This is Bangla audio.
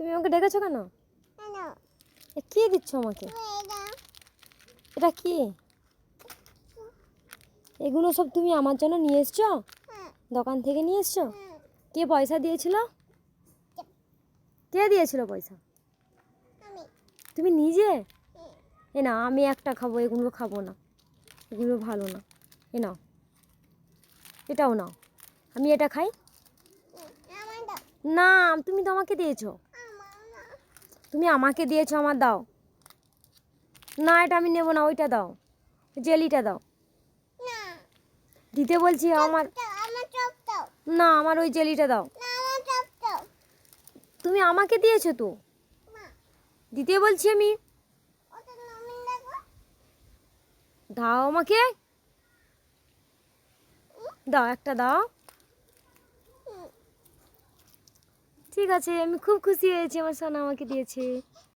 তুমি আমাকে ডেকেছো কেন? কি দিচ্ছ আমাকে? এটা কি? এগুলো সব তুমি আমার জন্য নিয়ে এসছো? হ্যাঁ। দোকান থেকে নিয়ে এসছো? হ্যাঁ। কে পয়সা দিয়েছিল? কে? দিয়েছিল পয়সা? তুমি নিজে? হ্যাঁ। এ না আমি একটা খাব এগুলো খাব না। এগুলো ভালো না। এ নাও। এটাও নাও। আমি এটা খাই? না তুমি তো আমাকে দিয়েছ। তুমি আমাকে দিয়েছ আমার দাও। না এটা আমি নেব না ওইটা দাও। জেলিটা দাও। দিতে বলছি আমার না আমার ওই জেলিটা দাও। তুমি আমাকে দিয়েছ তো? দিতে বলছি আমি। দাও আমাকে। দাও একটা দাও। ঠিক আছে আমি খুব খুশি হয়েছি আমার সোনা আমাকে দিয়েছে।